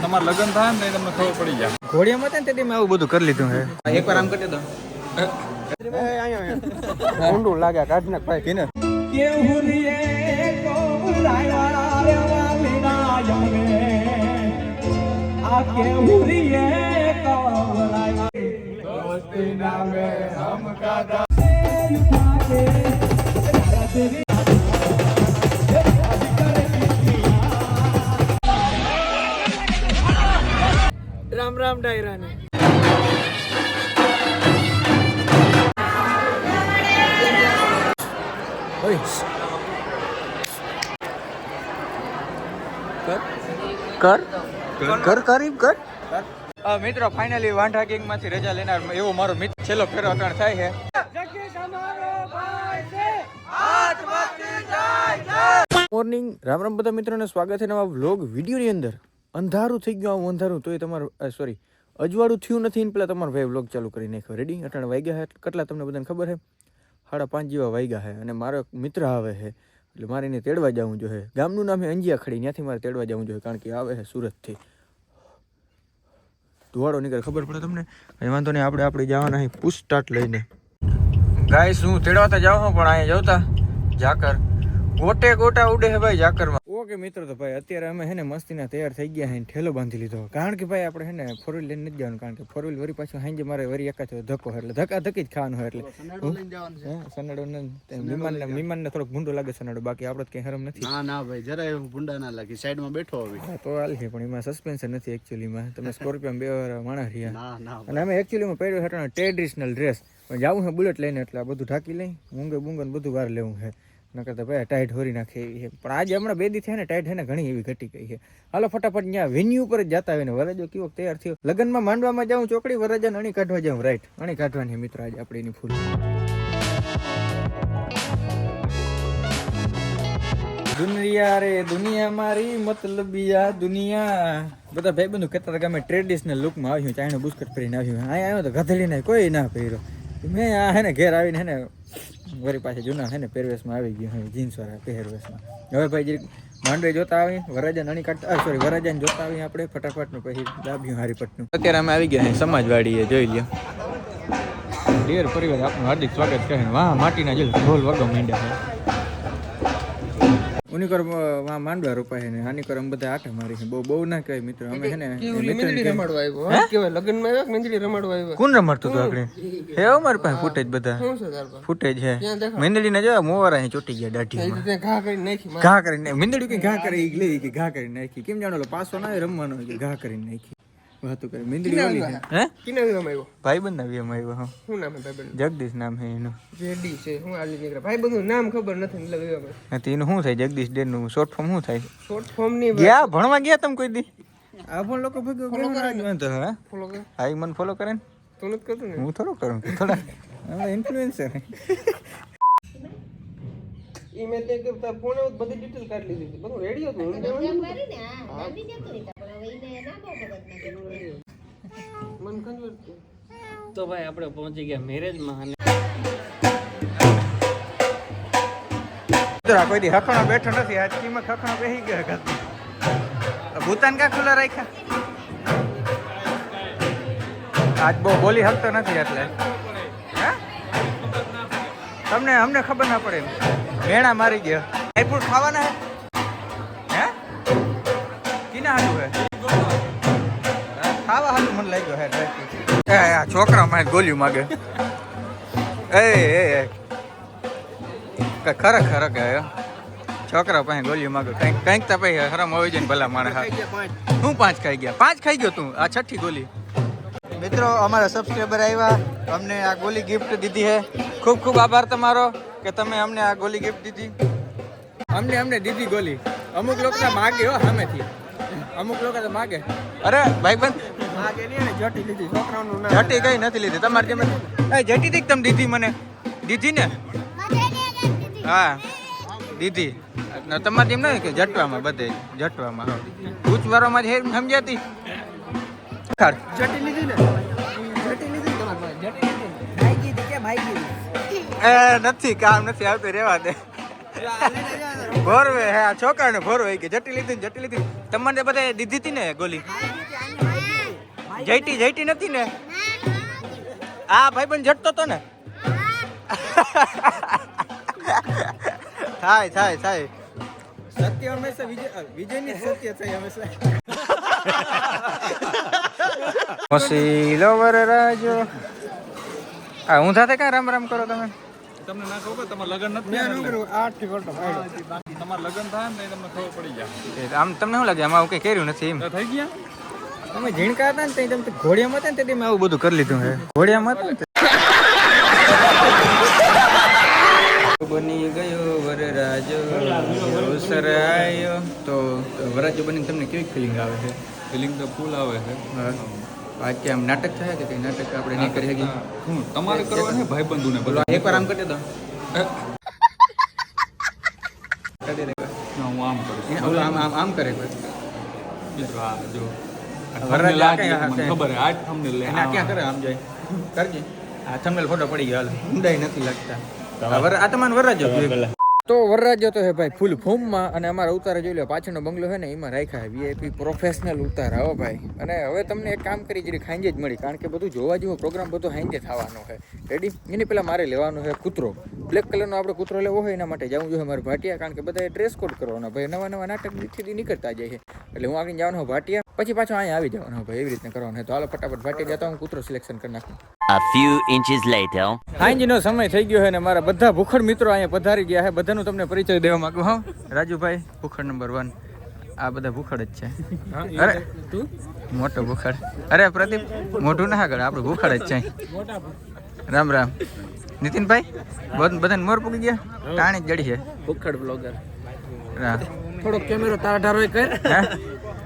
તમારે લગ્ન થાય ને તો તમને ખબર પડી જાય ઘોડિયા માં ને તેથી મેં આવું બધું કરી લીધું હે એકવાર આમ કરી દો ઊંડું લાગ્યા કાઢ નાખ ભાઈ કિને રામ રામ ડાયરાને. કર. કર? કરી. કર. મિત્રો ફાઇનલી વાંઢા ગેંગમાંથી રજા લેનાર એવો મારો મિત્ર છેલ્લો ફેરો અટાણ થાય છે. મોર્નિંગ રામ રામ બધા મિત્રોને સ્વાગત છે નવા વ્લોગ વિડીયોની અંદર. અંધારું થઈ ગયું, આવું અંધારું તોય તમારું સોરી અજવાળું થયું નથી ને પેલા તમારો ભાઈ વ્લોગ ચાલુ કરી નાખ્યો. રેડી અટાણે વાગ્યા હે. કેટલા તમને બધાને ખબર છે સાડા પાંચ જેવા વાગ્યા છે અને મારો એક મિત્ર આવે છે એટલે મારે એને તેડવા જવું જોઈએ. ગામનું નામ હે અંજિયા ખડી. ત્યાંથી મારે તેડવા જવું જોઈએ કારણ કે આવે છે સુરતથી. ધુવાડો નીકળે. ખબર પડે તમને? કઈ વાંધો નહીં. આપણે આપણે જવાના અહીં પુશ સ્ટાર્ટ લઈને. ગાઈસ હું તેડવા તો જાઉં પણ અહીંયા જવતા. ઝાકર ગોટે ગોટા ઉડે હે ભાઈ ઝાકરમાં ઓકે મિત્રો તો ભાઈ અત્યારે અમે હે ને મસ્તીના તૈયાર થઈ ગયા હે ઠેલો બાંધી લીધો. કારણ કે ભાઈ આપણે હે ને ફોર વ્હીલ લઈને નથી જવાનું કારણ કે ફોર વ્હીલ વરી પાછું હાંજે મારે વરી એકાચો ધક્કો એટલે ધક્કા ધક્કી જ ખાવાનું હોય એટલે. સનડો ને વિમાન વિમાન ને થોડોક ભૂંડો લાગે સનાડો બાકી આપણે તો કઈ હરમ નથી. ના ના ભાઈ જરાય ભૂંડા ના લાગી. સાઈડમાં બેઠો હવે. તો હાલ છે પણ એમાં સસ્પેન્શન નથી એકચ્યુઅલીમાં તમે સ્કોર્પિયો બે વાર માણસ રહ્યા. ના ના અને અમે એકચ્યુઅલીમાં પહેર્યો હેઠળ ટ્રેડિશનલ ડ્રેસ પણ જાવું છે બુલેટ લઈને એટલે આ બધું ઢાંકી લઈ મૂંગે બુંગે બધું વાર લેવું છે. નકર તો ભાઈ ટાઈટ હોરી નાખે એવી છે. પણ આજે હમણાં બે દી થયા ને ટાઈટ છે ને ઘણી એવી ઘટી ગઈ છે. હાલો ફટાફટ ત્યાં વેન્યુ ઉપર જ જતા હોય ને વરરાજો કેવો તૈયાર થયો. લગ્નમાં માંડવામાં જાઉં ચોકડી, વરરાજાને અણી કાઢવા જાઉં. રાઈટ અણી કાઢવાની મિત્રો આજે આપણે એની ફૂલ દુનિયા રે, દુનિયા મારી મતલબિયા દુનિયા. બધા ભાઈ બંધુ કહેતા હતા કે અમે ટ્રેડિશનલ લુકમાં આવ્યું ચાઇનો બુસ્કટ પહેરીને આવ્યું. અહીંયા આવ્યો તો ગધેડીને કોઈ ના પહેર્યો. મેં આ હે ને ઘેર આવીને હે ને વરી પાસે જૂના હે ને પહેરવેશમાં આવી ગયું હવે જીન્સ વાળા પહેરવેશમાં. હવે ભાઈ જે માંડવે જોતા આવી વરાજા નાની કાઢતા સોરી વરાજાને જોતા આવી આપણે ફટાફટનું પછી દાબ્યું હારીપટનું અત્યારે અમે આવી ગયા હે સમાજવાડીએ જોઈ લ્યો. ડિયર પરિવાર આપનું હાર્દિક સ્વાગત કહે વાહ માટીના જેલ ઢોલ વગો માંડ્યા છે. ઉનીકરમાં માંડવા રોપાય છે ને હાનિકર અમે બધા આટા મારી છે. બહુ બહુ ના કહેવાય મિત્રો. અમે છે ને મિત્રને કહીએ- કેવાય લગ્નમાં આવ્યા મંજરી રમાડવા આવ્યો? કોણ રમાડતું હતું આપણે હે અમારી પાસે ફૂટેજ બધા. છે? ફૂટેજ હે મીંદડી ને જોયા મોવારા અહીં ચોટી ગયા દાઢી ઘા કરી નાખી ઘા કરીને મીંદડી કે ઘા કરી લઈ કે ઘા કરી નાખી. કેમ જાણો પાછો પાસો ના રમવાનો ઘા કરી નાખી. વાતો કરે. મીંદડી ઓલી હે? કિના વિવાહ આવ્યો? ભાઈ બંધ આવી આવ્યો હા. શું નામ હે ભાઈ જગદીશ નામ હે એનું. જેડી છે. હું આલી નીકળ્યા. ભાઈ બધું નામ ખબર નથી એટલે વિવાહ નથી એનું શું થાય? જગદીશ ડેરનું શોર્ટ ફોર્મ શું થાય? શોર્ટ ફોર્મની ગયા? ભણવા ગયા તમે કોઈ દી? આ પણ લોકો ભેગો વાંધો હે. ફોલો કર હા મને ફોલો કરે ને. તું નથી કરતું ને? હું થોડો કરું થોડા. હવે ઇન્ફ્લુએન્સર ઈ મેં તે કરતા તાર બધી ડિટેલ કાઢી લીધી બધું રેડી હતું. હું જવાનું. તો ભાઈ આપણે પહોંચી ગયા મેરેજમાં અને કોઈ દી હખણો બેઠો નથી. આજ કિંમત હખણો બેસી ગયો ઘર ભૂતાન કા ખુલ્લા રાખ્યા? આજ બહુ બોલી શકતો નથી એટલે. હે? તમને અમને ખબર ના પડે મેણા મારી ગયા. ડ્રાયફ્રૂટ ખાવાના હે? હે? કીના હાલું હે? ખાવા હાલું મને લાગ્યો હે ડ્રાયફ્રૂટ એ આ છોકરા માં ગોલ્યું માગે. એ એ એ. કે ખરા ખરા કે છોકરા પાસે ગોલીઓ માગે. કંઈક કંઈક તો પછી હરમ હોય જાય ને ભલા માણસ હું પાંચ ખાઈ ગયા? પાંચ ખાઈ ગયો તું? આ છઠ્ઠી ગોલી. મિત્રો અમારા સબસ્ક્રાઈબર આવ્યા. અમને આ ગોલી ગિફ્ટ દીધી છે ખૂબ ખૂબ આભાર તમારો કે તમે અમને આ ગોલી ગિફ્ટ દીધી. અમને અમને દીધી ગોલી. અમુક લોકો માગે હો સામેથી. અમુક લોકો તો માગે. અરે ભાઈબંધ માગે જટી કઈ નથી લીધી. તમારે જેમ એ જટી દીક તમે દીધી મને. દીધી ને? હા. દીધી. તમારે જેમ નહીં કે જટવામાં બધે જટવામાં. ઉચવારોમાં જ સમજાતી. જટી લીધી ને? જટી લીધી તમારી જટી લીધી ભાઈ કીધી કે ભાઈ કીધી એ નથી કામ નથી આવતું રેવા દે. ભોરવે હે આ છોકરાને ભોરવે કે જટી લીધી ને જટી લીધી તમને બધા દીધી હતી ને ગોલી? જઈટી જઈટી નથી ને? આ ભાઈ પણ જટતો તો ને? થાય થાય થાય. સત્ય હંમેશા વિજય વિજયની સત્ય થાય હંમેશા. વરરાજો આ હું સાથે ક્યાં રામ રામ કરો તમે? તમને ના ખબર તમારે લગ્ન નથી એટલે. તમારે લગ્ન થાય ને તમને ખબર પડી જાય. આમ તમને શું લાગે આમાં આવું કઈ કર્યું નથી એમ? થઈ ગયા? તમે ઝીણકા હતા ને તે તમે ઘોડિયામાં હતા ને તે મેં આવું બધું કરી લીધું હે ઘોડિયામાં હતા. બની ગયો વરરાજો અવસર તો વરરાજો બની તમને કેવી ફિલિંગ આવે છે? ફિલિંગ તો ફૂલ આવે છે. હા. આજ કે આમ નાટક થાય કે કઈ નાટક આપણે નહીં કરી શકીએ? શું તમારે કરવા ને ભાઈ બંધુ. ને બોલો એકવાર આમ કરી દો. હું આમ કરું આમ આમ આમ કરે બીજું આ જો? ખબર આ લે. ક્યાં કરે આમ જાય? કરજે. આ થંબનેલ ફોટો પડી ગયો હાલ. ઊંડાઈ નથી લાગતા. આ તમારે વરરાજો. તો વરરાજો તો હે ભાઈ ફૂલ ફોર્મમાં અને અમારા ઉતારા જોઈ લો પાછળનો બંગલો છે ને એમાં રાખ્યા વીઆઈપી પ્રોફેશનલ ઉતારા. હો ભાઈ. અને હવે તમને એક કામ કરી જરી ખાંજે જ મળી કારણ કે બધું જોવા જેવો પ્રોગ્રામ બધો હાંજે થવાનો છે રેડી એની પહેલાં મારે લેવાનો છે કૂતરો. બ્લેક કલરનો આપણે કૂતરો લેવો હોય એના માટે જવું જોઈએ મારે ભાટિયા કારણ કે બધા ડ્રેસ કોડ કરવાનો ભાઈ. નવા નવા નાટક દીથી નીકળતા જાય છે. એટલે હું આગળ જવાનો ભાટિયા. પછી પાછો અહીંયા આવી જવાનો ભાઈ એવી રીતના કરવાનો તો હાલો ફટાફટ ભાટિયા જતા હું કૂતરો સિલેક્શન કરી નાખું. A few inches later. સમય થઈ ગયો છે ને મારા બધા ભૂખડ મિત્રો અહીંયા પધારી ગયા છે. બધાનું તમને પરિચય દેવા માંગુ હા. રાજુભાઈ ભૂખડ નંબર વન આ બધા ભૂખડ જ છે. અરે તું? મોટો ભૂખડ. અરે પ્રદીપ મોઢું ના આગળ આપણે ભૂખડ જ છે. રામ રામ. નીતિનભાઈ બધા બધાને મોર પૂકી ગયા? ટાણી જડી છે. ભૂખડ બ્લોગર રા થોડોક કેમેરો તારા ઢારો કર. હે?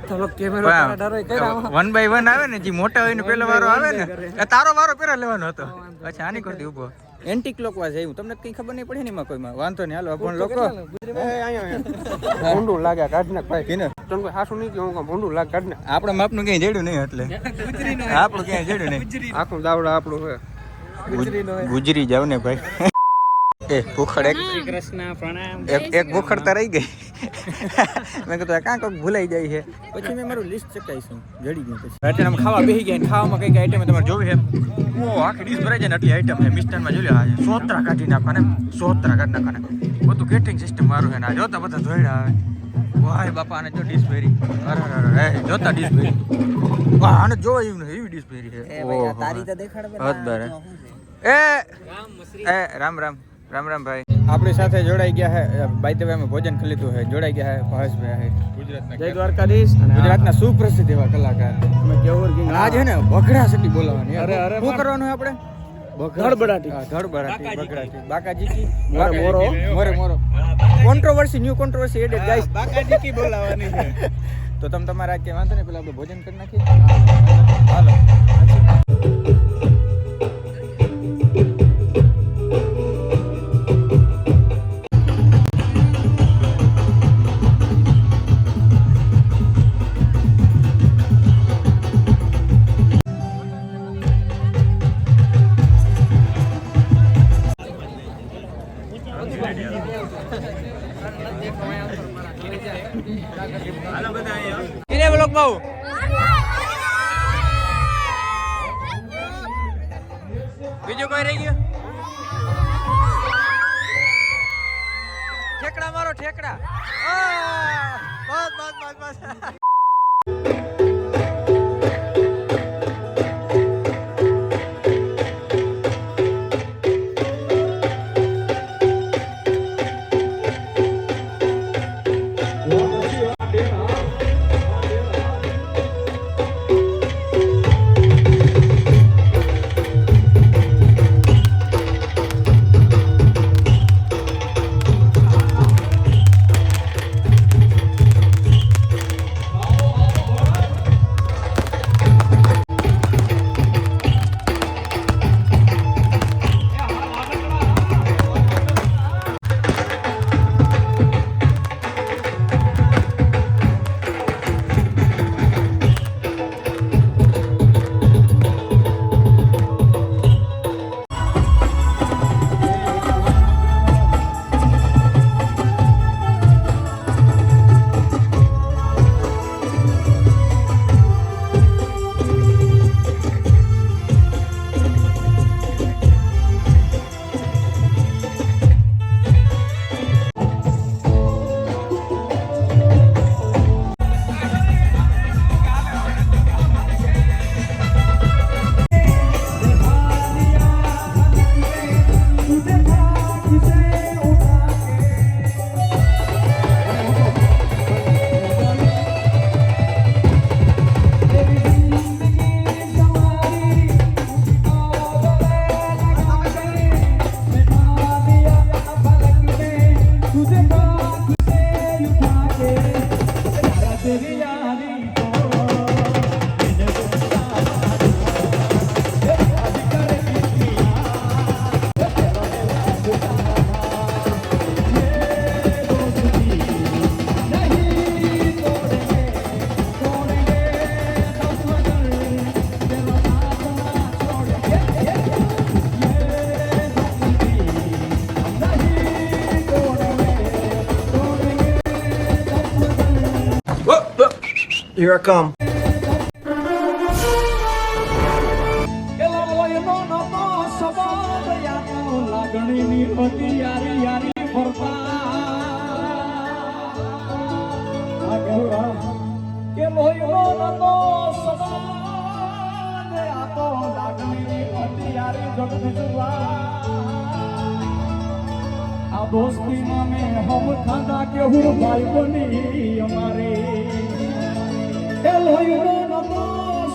થોડોક કેમેરો તારા ઢારો કર વન બાય વન આવે ને જે મોટા હોય ને પેલો વારો આવે ને. તારો વારો પેલા લેવાનો હતો. અચ્છા આની કરતી ઊભો. એન્ટી લોક વાઇઝ આવ્યું. તમને કઈ ખબર નહીં પડી ને એમાં કોઈમાં? વાંધો નહીં હાલો પણ લોકો ભૂંડું લાગે કાઢ નાખ ભાઈ? કીને તને કોઈ હાસું નહીં કે હું ભૂંડું લાગે કાઢ નાખ આપણા માપનું ક્યાંય જડ્યું નહીં એટલે. આપણું ક્યાંય જડ્યું નહીં. આખું દાવડા આપણું હોય ગુજરી જાવ ને ભાઈ. એ ભૂખડ એક કૃષ્ણ પ્રણામ. એક ભૂખડ ભૂખડતા રહી ગઈ. મેં કીધું કાં કોક ભૂલાઈ જાય છે. પછી મેં મારું લિસ્ટ ચકાઈશું જડી ગયું પછી. એટલે આમ ખાવા બેસી ગયા ખાવામાં કઈ કઈ આઈટમ તમારે જોવી છે? ઓ આખી ડીશ ભરાઈ જાય એટલી આઈટમ છે મિસ્ટરમાં જોઈ લે આજે સોતરા કાઢી નાખવાને સોતરા કાઢી નાખવાને. બધું કેટરિંગ સિસ્ટમ મારું છે ને આ જોતા બધા જોઈડા આવે. વાહ બાપા આને જો ડીશ ભરી. અરે અરે જોતા ડીશ ભરી. વાહ આને જો એવું ને એવી ડીશ ભરી છે તારી તો દેખાડ એ રામ રામ. રામ રામ ભાઈ. આપણી સાથે જોડાઈ ગયા છે બાય ધ વે અમે ભોજન કરી લીધું છે જોડાઈ ગયા છે ભાવેશભાઈ ગુજરાતના જય દ્વારકાધીશ ગુજરાતના સુપ્રસિદ્ધ એવા કલાકાર. અમે કેવર ગીંગ આજ છે ને બગડા સટી બોલાવાની અરે, અરે, શું કરવાનું આપણે? ધડબડાટી. ધડબડાટી બગડાટી. બાકાજી કી? મોરે મોરો. મોરે મોરો. Controversy new controversy added guys બાકાજી બોલાવાની છે. તો તમે તમારા કે વાંધો નહીં પેલા આપણે ભોજન કરી નાખીએ. હાલો. બીજું કોઈ રહી ગયું? ઠેકડા મારો ઠેકડા. બસ બસ બસ બસ. Here I come. આ દોસ્તી નામે હમ ખાધા કે હું ભાઈ બની અમારે એ લોહીનો નતો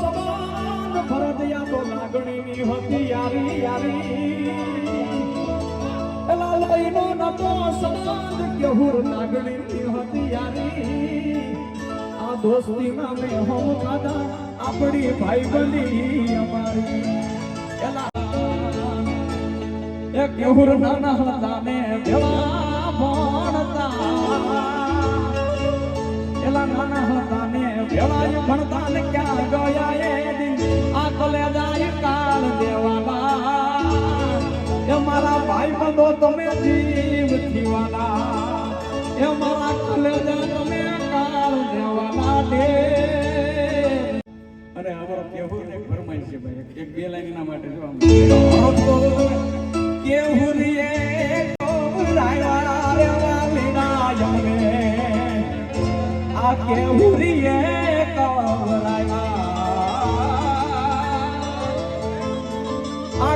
સમાન ફરજિયા તો લાગણીની હતી યારી યારી એલા લોહીનો નતો સમાન કે લાગણીની હતી યારી આ દોસ્તી નામે હમ ખાધા આપણી ભાઈ બની અમારી. એલા એ કેહુર નાના ભણતા. એલા નાના હતા ને ભેળા ય ભણતા ને ક્યાં ગયા એ દિન? આ કલે કાળ દેવાના. એ મારા ભાઈ બંધો તમે જીવ થીવાના. એ મારા કલે તમે કાળ દેવાના દે. અરે અમારો કેવું ને ફરમાય છે ભાઈ. એક બે લાઈન એના માટે જોવા કેવું રે વાલીના આ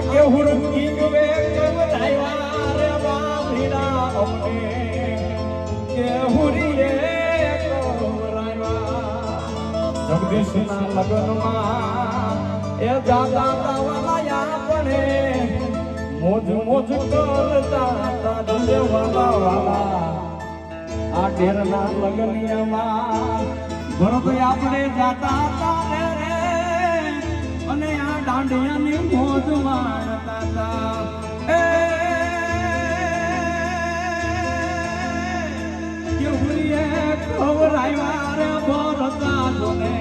કેહુર કીગવે કોરાયા રે અમને કેહુરીએ કોરાયા જગદીશના એ જાતા તાવાયા પડે મોજ મોજ કરતા હતા દેવાલા વાલા આ ઘેરના લગનિયામાં ભરત આપણે જાતા હતા રે રે અને આ દાંડિયાની મોજ માણતા હતા એ કેહુરીએ ખવરાયા રે ભરતા જોને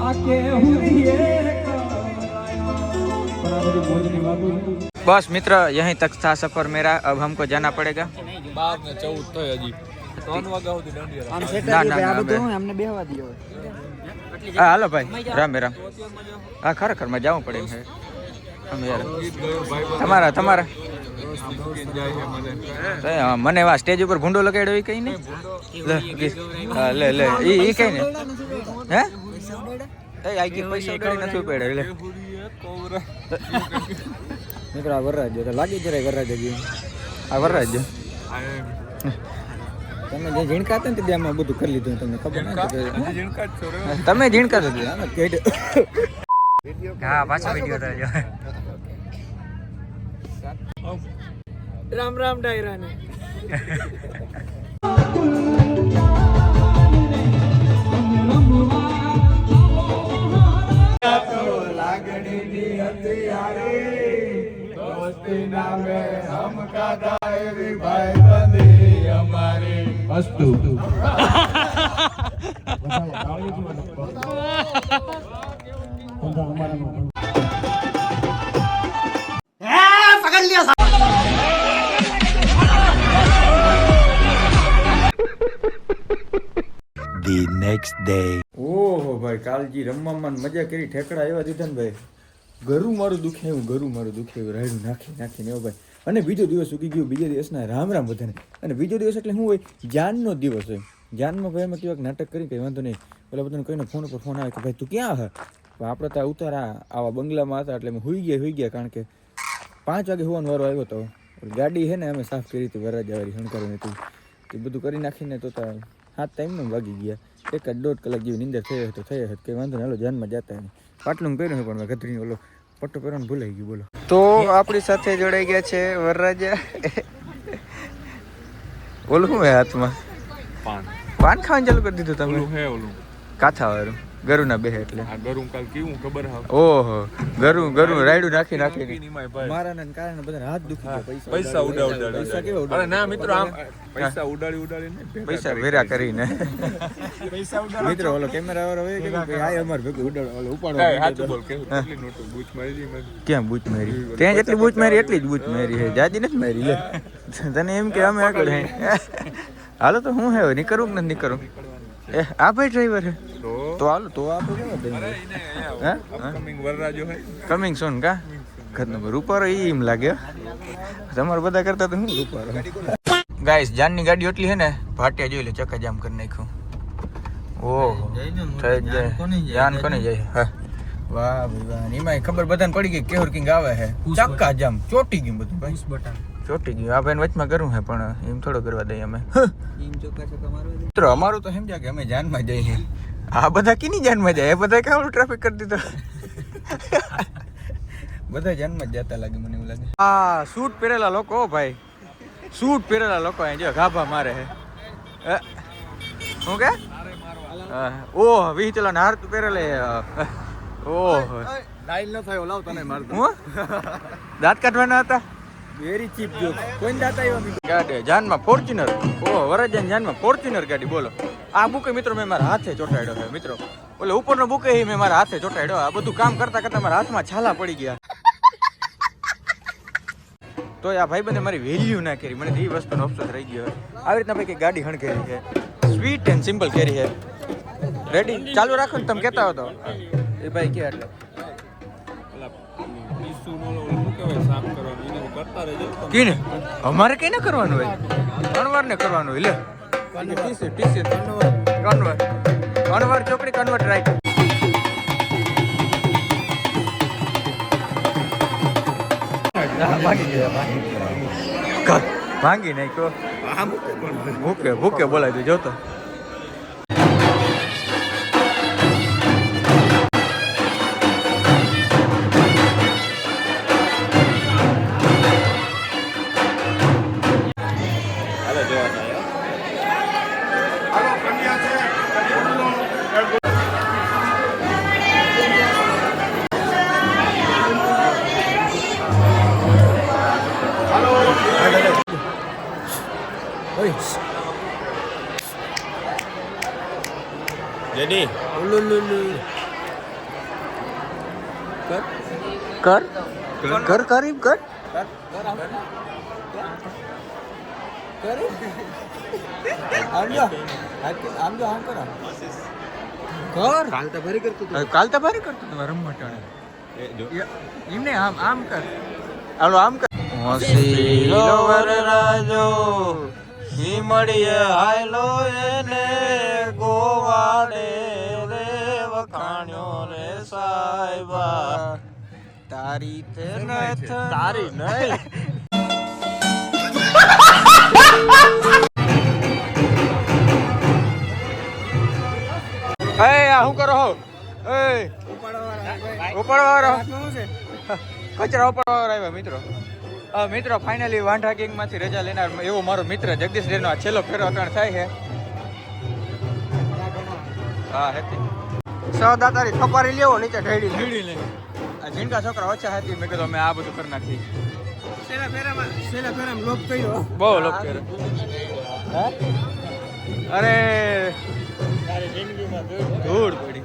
આ કેહુરીએ ખવરાયા પણ આ બધી મોજની વાતો નથી बस मित्र यहीं तक था सफर मेरा अब हमको जाना पड़ेगा બાર ને ચૌદ થઈ હજી ત્રણ વાગ્યા સુધી દાંડિયા ના ના ના અમે- અમને બેહવા દો. હા હાલો ભાઈ. રામ રામ. હા ખરેખરમાં જવું પડે એમ છે. ગયો તમારા તમારા? મને તો એ, મને વા સ્ટેજ ઉપર ભૂંડો લગાડ્યો એ કઈ નહીં? લે હા, લે લે. ઈ ઈ કઈ નહીં હે? એ આઈ ગીત પૈસા નથી ઉપાડ્યા, લે. આ વરરાજ લાગી જરાય વરરાજ હજી આ વરરાજ. તમે જે ઝીણકા હતા ને તે આમાં બધું કરી લીધું તમને ખબર ઝીણકા જ. તમે ઝીણકા કેટ. હા પાછો વિડિયો થયો Ram Ram ડાયરાને. The next day. ઓહો ભાઈ કાલજી રમવામાં ને મજા કરી ઠેકડા એવા દીધા ને ભાઈ ગરું મારું દુખે એવું ગરું મારું દુખે એવું રાયડું નાખી નાખીને એવો ભાઈ અને બીજો દિવસ ઉગી ગયો, બીજા દિવસના રામ રામ બધાને. અને બીજો દિવસ એટલે શું હોય? જાનનો દિવસ હોય. જાનમાં ભાઈ એમાં કેવાક નાટક કરી કંઈ વાંધો નહીં. પેલા બધાને કહીને ફોન ઉપર ફોન આવે કે, ભાઈ, તું ક્યાં હે? આપણે ત્યાં ઉતારા આવા બંગલામાં હતા એટલે અમે હોઈ ગયા હોઈ ગયા, કારણ કે પાંચ વાગે હોવાનો વારો આવ્યો તો. ગાડી છે ને, અમે સાફ કરી હતી વરરાજાવાળી શણકારી હતી. એ બધું કરી નાખીને તો ત્યાં સાત ટાઈમ વાગી ગયા. એક જ દોઢ કલાક જેવી નીંદર થઈ હતી થઈ હતી, કંઈ વાંધો નહીં, હાલો જાનમાં જતા નહીં. પાટલું કર્યું પણ મેં ગધરીને ઓલો પટ્ટો પહેરવાનું ભૂલાઈ ગયું બોલો. તો આપણી સાથે જોડાઈ ગયા છે વરરાજા. ઓલું શું હે હાથમાં? પાન. પાન ખાવાનું ચાલુ કરી દીધું તમે? હે ઓલું. કાથા વાળું ગરુના બે એટલે. આ ગરું કાલ કેવું ખબર હા? ઓહો ગરુ ગરુ રાયડું નાખી નાખી નિમાય ભાઈ. કારણે બધા હાથ દુખી ગયા પૈસા પૈસા ઉડા ઉડા પૈસા કેવા ઉડાડે? અરે ના મિત્રો આમ પૈસા ઉડાડી ઉડાડીને પૈસા વેરા કરીને. મિત્રો ઓલો કેમેરા વાળો હોય કે ભાઈ આ અમાર ભેગું ઉડાડો. ઓલો ઉપાડો. સાચું બોલ કેવું? કેટલી નોટો બૂચ મારી ક્યાં બૂચ મારી? ત્યાં જેટલી બૂચ મારી એટલી જ બૂચ મારી છે. જાજી નથી મારી લે. તને એમ કે અમે આગળ હે. હાલો તો હું હે નીકળું કે નથી નીકળું એ આ ભાઈ ડ્રાઈવર હે. તો હાલ તો એને હે? કમિંગ વરરાજો હે કમિંગ સોન કા? ઘરનો રૂપારો ઈ એમ લાગે. તમારે બધા કરતા તો હું રૂપારો ગાઈસ જાનની ગાડી એટલી હે ને ભાટિયા જોઈ લે ચક્કા જામ કરી નાખ્યું. ઓહો થઈ જાય. જાન કોને જાય? હા. વાહ ભાઈ વાહ એમાં ખબર બધાને પડી ગઈ કેવર કિંગ આવે હે ચક્કા જામ ચોટી ગયું બધું ભાઈ. બટન. ચોટી ગયું. આ ભાઈને વચમાં કરવું હે પણ એમ થોડો કરવા દઈએ અમે. મિત્રો અમારું તો સમજ્યા કે અમે જાનમાં જઈએ. આ બધા કીની જાનમાં જાય? એ બધા કેવડું ટ્રાફિક કરી દીધો? બધા જાનમાં જ જતા લાગે મને એવું લાગે. આ સૂટ પહેરેલા લોકો ભાઈ. સૂટ પહેરેલા લોકો અહીં જો ગાભા મારે હે? શું કે. ઓહ વીહ ચલો નાર તું પહેરેલે ઓહ ડાયલ ન થયો લાવ તને માર હું? દાંત કાઢવાના હતા? વેરી ચીપ જોક કોઈ દાતા આવ્યા ગાડી જાનમાં ફોર્ચ્યુનર ઓહ વરજાન જાનમાં ફોર્ચ્યુનર ગાડી બોલો. આ બુકે મિત્રો મેં મારા હાથે ચોટાડ્યો છે મિત્રો. ઓલે ઉપરનો બુકે ઈ મેં મારા હાથે ચોટાડ્યો. આ બધું કામ કરતા કરતા મારા હાથમાં છાલા પડી ગયા. તો આ ભાઈ બંને મારી વેલ્યુ ના કરી. મને એ વસ્તુનો અફસોસ રહી ગયો. આવી રીતના ભાઈ કે ગાડી હણકેરી છે. સ્વીટ એન્ડ સિમ્પલ કેરી છે. રેડી ચાલુ રાખો ને તમે કહેતા હો તો. એ ભાઈ કે એટલે? પેલા ટીસ્યુ નો ઓલું કહેવાય? સાફ કરવાનું કીને? અમારે કઈ ના કરવાનું હોય? અણવાર ને કરવાનું હોય, લે. કન્વર્ટ. કન્વર્ટ ચોપડી કન્વર્ટ રાઈટ ભાંગી નાખ્યો. ભૂકે ભૂકે બોલાય તું. જોતો આમ કરો કર કાલ તો ભરી કરતું કાલ તો ભારે કરતો તમારે રમવા ટાણે એ જો. એમને આમ આમ કર. આમ કર. વસીલો વરરાજો હિમડીએ હાયલો એને ગોવાડે રે વખાણ્યો રે સાહેબા. તારી તે નથ તારી નહીં એ આ શું કરો હો? એ ઉપાડવા કચરા ઉપાડવા આવ્યા મિત્રો. મિત્રો ફાઇનલી વાંઢા ગેંગમાંથી રજા લેનાર એવો મારો મિત્ર જગદીશ ડેરનો આ છેલ્લો ફેરો અટાણ થાય છે. હા હેતી સો દાતારી થપારી લેવો નીચે ઢેડી ઢેડી લે. આ ઝીણકા છોકરા ઓછા હતી મેં કીધું અમે આ બધું કરી નાખી સેલા ફેરામાં સેલા ફેરામાં લોક કર્યો. બહુ લોક કરે અરે ધૂળ પડી.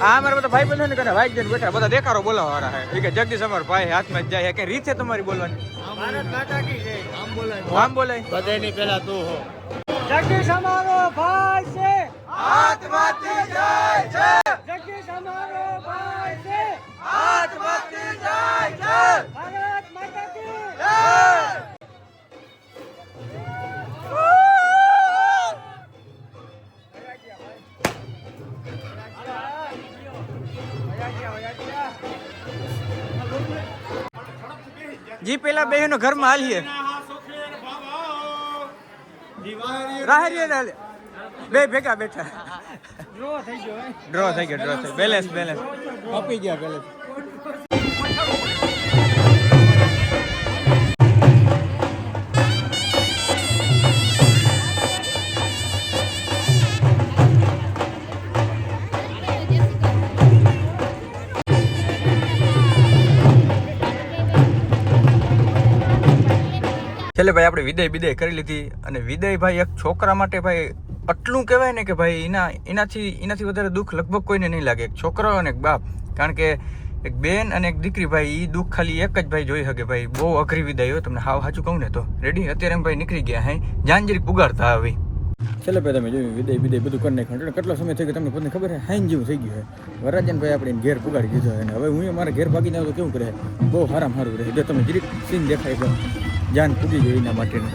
આ અમારા બધા ભાઈ બંધો ને કરે ભાઈ જઈને બેઠા. બધા દેખારો બોલાવા વાળા હે કે જગદીશ અમાર ભાઈ હાથમાં જ જાય કે રીત છે તમારી બોલવાની? ભારત માતા કી જય આમ બોલાય. આમ બોલાય? બધાની પેલા તું હો. જગદીશ અમારો ભાઈ છે. હાથમાંથી જાય છે. જગદીશ અમારો ભાઈ છે. હાથમાંથી જાય છે. ભારત માતા કી. જી પેલા બહેનો ઘરમાં હાલીએ. રાહરીએ હાલે બે ભેગા બેઠા. ડ્રો થઈ ગયો ડ્રો થઈ ગયો ડ્રો થઈ બેલેન્સ બેલેન્સ કપી ગયા બેલેન્સ છેલ્લે ભાઈ આપણે વિદાય વિદાય કરી લીધી અને વિદાય ભાઈ એક છોકરા માટે ભાઈ આટલું કહેવાય ને કે ભાઈ એના એનાથી એનાથી વધારે દુઃખ લગભગ કોઈને નહીં લાગે. એક છોકરો અને એક બાપ. કારણ કે એક બેન અને એક દીકરી ભાઈ એ દુઃખ ખાલી એક જ ભાઈ જોઈ શકે ભાઈ. બહુ અઘરી વિદાય હોય તમને હાવ સાચું કહું ને તો. રેડી અત્યારે એમ ભાઈ નીકળી ગયા હે. જાનજીરી પુગાડતા આવી છેલ્લે ભાઈ તમે જોયું, વિદય વિદય બધું કરી નાખ્યું કેટલો સમય થઈ ગયો તમને પોતાને ખબર છે હાઈન જેવું થઈ ગયું છે વરાજન ભાઈ આપણે ઘેર પુગાડી દીધો અને હવે હું મારા ઘેર ભાગીને આવું કેવું કરે? બહુ હારામ સારું રહે. જો તમે જરીક સીન દેખાય જાન પૂગી જાય એના માટેનું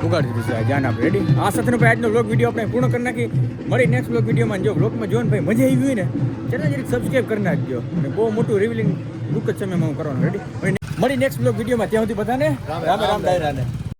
ઉગાડી દીધું જાન આપણે રેડી આ સાથેનો ભાઈ આજનો બ્લોગ વીડિયો આપણે પૂર્ણ કરી નાખી મળી નેક્સ્ટ બ્લોગ વિડીયોમાં જો બ્લોગમાં જોઈને ભાઈ મજા આવી હોય ને ચેનલ જરીક સબસ્ક્રાઈબ કરી નાખજો અને બહુ મોટું રિવિલિંગ ટૂંક જ સમયમાં હું કરવાનું રેડી મળી નેક્સ્ટ બ્લોગ વિડીયોમાં ત્યાં સુધી બધાને રામ રામ ડાયરાને